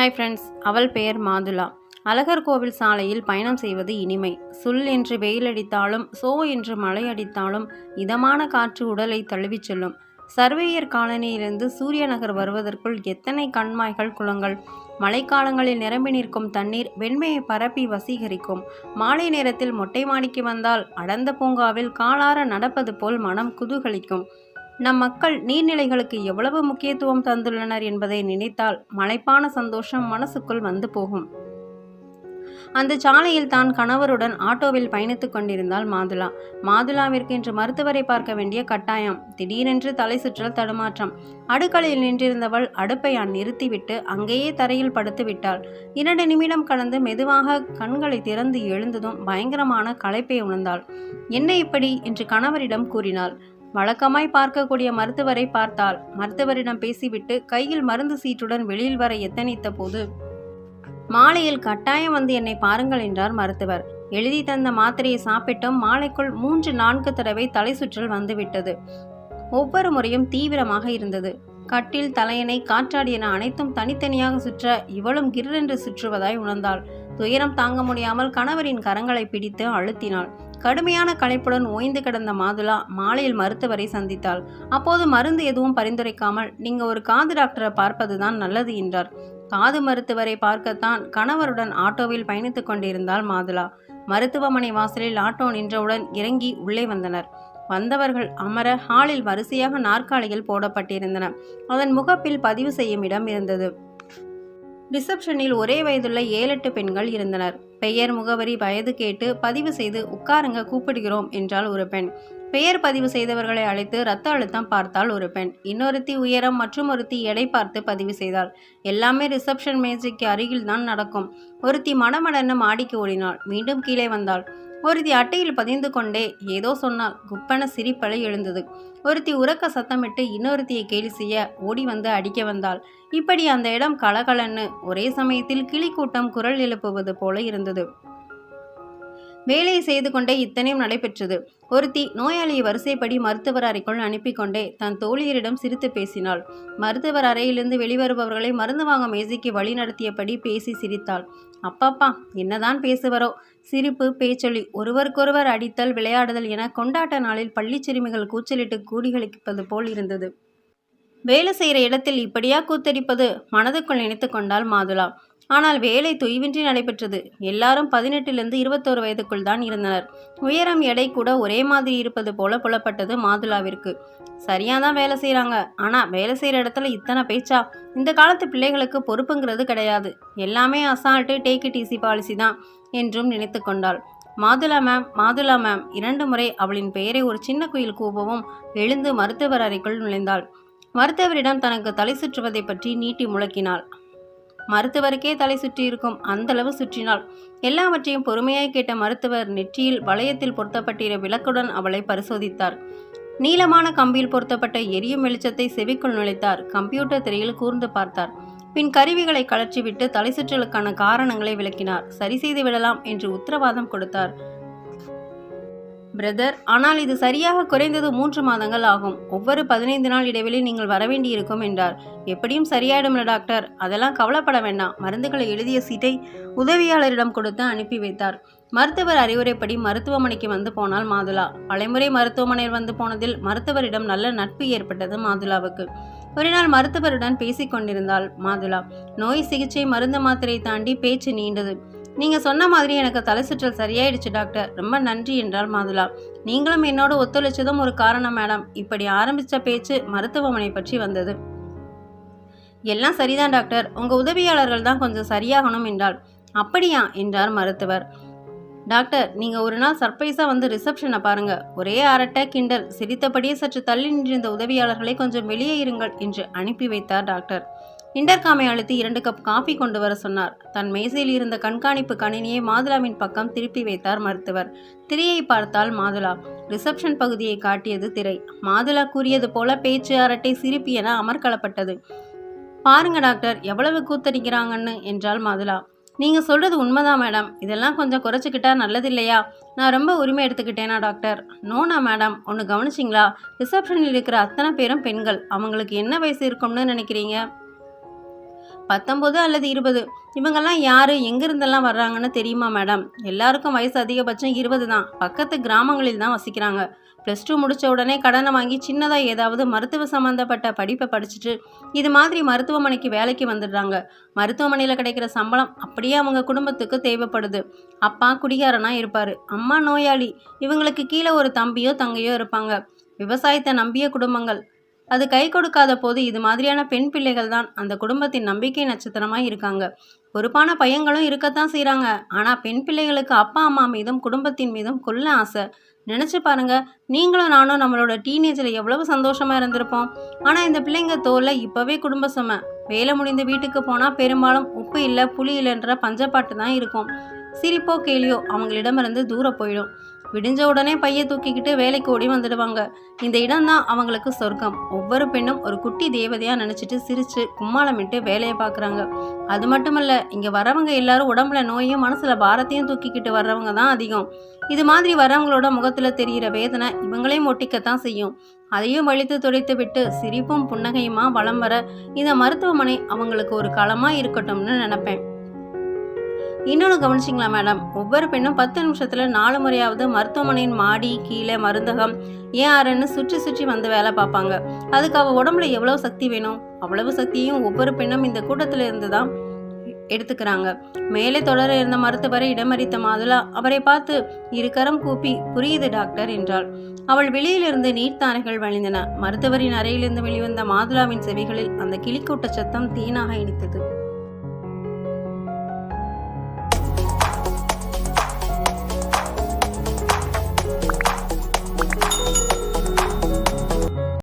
Hi friends அவள் பெயர் மாதுளா. அழகர் கோவில் சாலையில் பயணம் செய்வது இனிமை. சுல் என்று வெயிலடித்தாலும் சோ என்று மழை அடித்தாலும் இதமான காற்று உடலை தழுவிச் செல்லும். சர்வேயர் காலனியிலிருந்து சூரிய நகர் வருவதற்குள் எத்தனை கண்மாய்கள் குளங்கள். மழைக்காலங்களில் நிரம்பி நிற்கும் தண்ணீர் வெண்மையை பரப்பி வசீகரிக்கும். மாலை நேரத்தில் மொட்டை மாடிக்கு வந்தால் அடர்ந்த பூங்காவில் காலார நடப்பது போல் மனம் குதூகலிக்கும். நம் மக்கள் நீர்நிலைகளுக்கு எவ்வளவு முக்கியத்துவம் தந்துள்ளனர் என்பதை நினைத்தால் மலைப்பான சந்தோஷம் மனசுக்குள் வந்து போகும். அந்த சாலையில் தான் கணவருடன் ஆட்டோவில் பயணித்துக் கொண்டிருந்தால் மாதுளா. மாதுளாவிற்கு இன்று மருத்துவரை பார்க்க வேண்டிய கட்டாயம். திடீரென்று தலை சுற்றல் தடுமாற்றம். அடுக்களில் நின்றிருந்தவள் அடுப்பை நிறுத்திவிட்டு அங்கேயே தரையில் படுத்து விட்டாள். இரண்டு நிமிடம் கடந்து மெதுவாக கண்களை திறந்து எழுந்ததும் பயங்கரமான களைப்பை உணர்ந்தாள். என்ன இப்படி? என்று கணவரிடம் கூறினாள். வழக்கமாய் பார்க்கக்கூடிய மருத்துவரை பார்த்தாள் மருத்துவரிடம் பேசிவிட்டு கையில் மருந்து சீட்டுடன் வெளியில் வர எத்தனித்த போது மாலையில் கட்டாயம் வந்து என்னை பாருங்கள் என்றார் மருத்துவர். எழுதி தந்த மாத்திரையை சாப்பிட்டும் மாலைக்குள் மூன்று நான்கு தடவை தலை சுற்றல் வந்துவிட்டது. ஒவ்வொரு முறையும் தீவிரமாக இருந்தது. கட்டில் தலையணை காற்றாடி என அனைத்தும் தனித்தனியாக சுற்ற இவளும் கிரென்று சுற்றுவதாய் உணர்ந்தாள். துயரம் தாங்க முடியாமல் கணவரின் கரங்களை பிடித்து அழுத்தினாள். கடுமையான களைப்புடன் ஓய்ந்து கிடந்த மாதுளா மாலையில் மருத்துவரை சந்தித்தாள். அப்போது மருந்து எதுவும் பரிந்துரைக்காமல் நீங்க ஒரு காது டாக்டரை பார்ப்பதுதான் நல்லது என்றார். காது மருத்துவரை பார்க்கத்தான் கணவருடன் ஆட்டோவில் பயணித்துக் கொண்டிருந்தாள் மாதுளா. மருத்துவமனை வாசலில் ஆட்டோ நின்றவுடன் இறங்கி உள்ளே வந்தனர். வந்தவர்கள் அமர ஹாலில் வரிசையாக நாற்காலிகள் போடப்பட்டிருந்தன. அதன் முகப்பில் பதிவு செய்யும் இடம் இருந்தது. ரிசப்ஷனில் ஒரே வயதுள்ள ஏழெட்டு பெண்கள் இருந்தனர். பெயர் முகவரி வயது கேட்டு பதிவு செய்து உட்காருங்க கூப்பிடுகிறோம் என்றால் ஒரு பெண். பெயர் பதிவு செய்தவர்களை அழைத்து ரத்த அழுத்தம் பார்த்தால் ஒரு பெண். இன்னொருத்தி உயரம் மற்றும் ஒருத்தி எடை பார்த்து பதிவு செய்தாள். எல்லாமே ரிசப்ஷன் மேஜைக்கு அருகில் தான் நடக்கும். ஒருத்தி மணமடன்னு மாடிக்கு ஓடினாள். மீண்டும் கீழே வந்தாள். ஒருத்தி அட்டையில் பதிந்து கொண்டே ஏதோ சொன்னால் குப்பன சிரிப்பலை எழுந்தது. ஒருத்தி உறக்க சத்தமிட்டு இன்னொருத்தியை கேலி செய்ய ஓடி வந்து அடிக்க வந்தாள். இப்படி அந்த இடம் கலகலன்னு ஒரே சமயத்தில் கிளிக்கூட்டம் குரல் எழுப்புவது போல இருந்தது. வேலை செய்து கொண்டே இத்தனையும் நடைபெற்றது. ஒருத்தி நோயாளியை வரிசைப்படி மருத்துவர் அறைக்குள் அனுப்பி கொண்டே தன் தோழியரிடம் சிரித்து பேசினாள். மருத்துவர் அறையிலிருந்து வெளிவருபவர்களை மருந்து வாங்க மேசைக்கு வழி நடத்தியபடி பேசி சிரித்தாள். அப்பப்பா என்னதான் பேசுவரோ? சிரிப்பு பேச்சொலி ஒருவருக்கொருவர் அடித்தல் விளையாடுதல் என கொண்டாட்ட நாளில் பள்ளிச் சிறுமிகள் கூச்சலிட்டு கூடிகளிப்பது போல் இருந்தது. வேலை செய்கிற இடத்தில் இப்படியா கூத்தடிப்பது? மனதுக்குள் நினைத்து கொண்டாள் மாதுளா. ஆனால் வேலை தொய்வின்றி நடைபெற்றது. எல்லாரும் பதினெட்டிலிருந்து இருபத்தோரு வயதுக்குள் தான் இருந்தனர். உயரம் எடை கூட ஒரே மாதிரி இருப்பது போல புலப்பட்டது மாதுளாவிற்கு. சரியாக தான் வேலை செய்கிறாங்க ஆனால் வேலை செய்கிற இடத்துல இத்தனை பேச்சா? இந்த காலத்து பிள்ளைகளுக்கு பொறுப்புங்கிறது கிடையாது. எல்லாமே assault take it easy policy தான் என்றும் நினைத்து கொண்டாள். மாதுளா மேம் மாதுளா மேம் இரண்டு முறை அவளின் பெயரை ஒரு சின்ன குயில் கூப்பவும் எழுந்து மருத்துவர் அறைக்குள் நுழைந்தாள். மருத்துவரிடம் தனக்கு தலை சுற்றுவதை பற்றி நீட்டி முழக்கினாள். மருத்துவருக்கே தலை சுற்றி இருக்கும் அந்தளவு சுற்றினாள். எல்லாவற்றையும் பொறுமையாய் கேட்ட மருத்துவர் நெற்றியில் வளையத்தில் பொருத்தப்பட்டிருந்த விளக்குடன் அவளை பரிசோதித்தார். நீளமான கம்பியில் பொருத்தப்பட்ட எரியும் வெளிச்சத்தை செவிக்குள் நுழைத்தார். கம்ப்யூட்டர் திரையில் கூர்ந்து பார்த்தார். பின் கருவிகளை கழற்றிவிட்டு தலை சுற்றலுக்கான காரணங்களை விளக்கினார். சரி செய்து விடலாம் என்று உத்தரவாதம் கொடுத்தார். பிரதர். ஆனால் இது சரியாக குறைந்தது மூன்று மாதங்கள் ஆகும். ஒவ்வொரு பதினைந்து நாள் இடைவெளி நீங்கள் வரவேண்டியிருக்கும் என்றார். எப்படியும் சரியாயிடும்ல டாக்டர். அதெல்லாம் கவலைப்பட வேண்டாம். மருந்துகளை எழுதிய சீட்டை உதவியாளரிடம் கொடுத்து அனுப்பி வைத்தார். மருத்துவர் அறிவுரைப்படி மருத்துவமனைக்கு வந்து போனால் மாதுளா. பலைமுறை மருத்துவமனையில் வந்து போனதில் மருத்துவரிடம் நல்ல நட்பு ஏற்பட்டது மாதுளாவுக்கு. ஒரு நாள் மருத்துவருடன் பேசிக் கொண்டிருந்தாள் மாதுளா. நோய் சிகிச்சை மருந்து மாத்திரை தாண்டி பேச்சு நீண்டது. நீங்க சொன்ன மாதிரி எனக்கு தலை சுற்றல் சரியாயிடுச்சு டாக்டர். ரொம்ப நன்றி என்றார் மாதுளா. நீங்களும் என்னோட ஒத்துழைச்சதும் ஒரு காரணம் மேடம். இப்படி ஆரம்பிச்ச பேச்சு மருத்துவமனை பற்றி வந்தது. எல்லாம் சரிதான் டாக்டர். உங்க உதவியாளர்கள் தான் கொஞ்சம் சரியாகணும் என்றால் அப்படியா? என்றார் மருத்துவர். டாக்டர் நீங்க ஒரு நாள் சர்ப்ரைஸா வந்து ரிசப்ஷனை பாருங்க. ஒரே அரட்டை கிண்டல். சிரித்தபடியே சற்று தள்ளி நின்றிருந்த உதவியாளர்களை கொஞ்சம் வெளியே இருங்கள் என்று அனுப்பி வைத்தார் டாக்டர். இன்டர்காமை அழுத்தி இரண்டு கப் காஃபி கொண்டு வர சொன்னார். தன் மேசையில் இருந்த கண்காணிப்பு கணினியை மாதுளாவின் பக்கம் திருப்பி வைத்தார் மருத்துவர். திரையை பார்த்தால் மாதுளா ரிசப்ஷன் பகுதியை காட்டியது திரை. மாதுளா கூறியது போல பேச்சு அரட்டை சிரிப்பு என அமர்க்களப்பட்டது பாருங்க டாக்டர் எவ்வளவு கூத்தடிக்கிறாங்கன்னு என்றாள் மாதுளா. நீங்கள் சொல்கிறது உண்மைதான் மேடம். இதெல்லாம் கொஞ்சம் குறைச்சிக்கிட்டா நல்லது இல்லையா நான் ரொம்ப உரிமை எடுத்துக்கிட்டேனா டாக்டர்? நோனா மேடம். ஒன்று கவனிச்சிங்களா? ரிசப்ஷனில் இருக்கிற அத்தனை பேரும் பெண்கள். அவங்களுக்கு என்ன வயசு இருக்கும்னு நினைக்கிறீங்க? பத்தொம்போது அல்லது இருபது. இவங்கெல்லாம் யார்? எங்கேருந்தெல்லாம் வர்றாங்கன்னு தெரியுமா மேடம்? எல்லாருக்கும் வயசு அதிகபட்சம் இருபது தான். பக்கத்து கிராமங்களில் தான் வசிக்கிறாங்க. ப்ளஸ் டூ முடித்த உடனே கடனை வாங்கி சின்னதாக ஏதாவது மருத்துவ சம்மந்தப்பட்ட படிப்பை படிச்சுட்டு இது மாதிரி மருத்துவமனைக்கு வேலைக்கு வந்துடுறாங்க. மருத்துவமனையில் கிடைக்கிற சம்பளம் அப்படியே அவங்க குடும்பத்துக்கு தேவைப்படுது. அப்பா குடிகாரனாக இருப்பார். அம்மா நோயாளி. இவங்களுக்கு கீழே ஒரு தம்பியோ தங்கையோ இருப்பாங்க. விவசாயத்தை நம்பிய குடும்பங்கள். அது கை கொடுக்காத போது இது மாதிரியான பெண் பிள்ளைகள் தான். அந்த குடும்பத்தின் நம்பிக்கை நட்சத்திரமாக இருக்காங்க. பொறுப்பான பையங்களும் இருக்கத்தான் செய்கிறாங்க ஆனால் பெண் பிள்ளைகளுக்கு அப்பா அம்மா மீதும் குடும்பத்தின் மீதும் கொள்ள ஆசை. நினச்சி பாருங்க நீங்களும் நானும் நம்மளோட டீனேஜில் எவ்வளவு சந்தோஷமாக இருந்திருப்போம். ஆனால் இந்த பிள்ளைங்க தோலை இப்போவே குடும்ப சுமை. வேலை முடிந்து வீட்டுக்கு போனால் பெரும்பாலும் உப்பு இல்லை புளி இல்லைன்ற பஞ்சப்பாட்டு தான் இருக்கும். சிரிப்போ கேலியோ அவங்களிடமிருந்து தூர போயிடும். விடிஞ்ச உடனே பைய தூக்கிக்கிட்டு வேலைக்கு ஓடி வந்துடுவாங்க. இந்த இடம்தான் அவங்களுக்கு சொர்க்கம். ஒவ்வொரு பெண்ணும் ஒரு குட்டி தேவதையா நினைச்சிட்டு சிரிச்சு கும்மாளமிட்டு வேலையை பார்க்குறாங்க. அது மட்டுமல்ல இங்க வரவங்க எல்லாரும் உடம்புல நோயும் மனசுல பாரத்தையும் தூக்கிக்கிட்டு வர்றவங்க தான் அதிகம். இது மாதிரி வரவங்களோட முகத்துல தெரிகிற வேதனை இவங்களையும் ஒட்டிக்கத்தான் செய்யும். அதையும் வலித்து துடைத்து விட்டு சிரிப்பும் புன்னகையுமா வலம் வர இந்த மருத்துவமனை அவங்களுக்கு ஒரு களமாக இருக்கட்டும்னு நினப்பேன். இன்னொன்று கவனிச்சிங்களா மேடம் ஒவ்வொரு பெண்ணும் பத்து நிமிஷத்தில் நாலு முறையாவது மருத்துவமனையின் மாடி கீழே மருந்தகம் ஏன் சுற்றி சுற்றி வந்து வேலை பார்ப்பாங்க. அதுக்கு அவள் உடம்புல எவ்வளோ சக்தி வேணும்? அவ்வளவு சக்தியும் ஒவ்வொரு பெண்ணும் இந்த கூட்டத்தில் இருந்து தான் எடுத்துக்கிறாங்க. மேலே தொடர இருந்த மருத்துவரை இடமறித்த மாதுளா அவரை பார்த்து இருக்கரம் கூப்பி புரியுது டாக்டர் என்றாள். அவள் வெளியிலிருந்து நீர்த்தாரைகள் வழிந்தன. மருத்துவரின் அறையிலிருந்து வெளிவந்த மாதுளாவின் செவிகளில் அந்த கிளிக்கூட்ட சத்தம் தீனாக இனித்தது.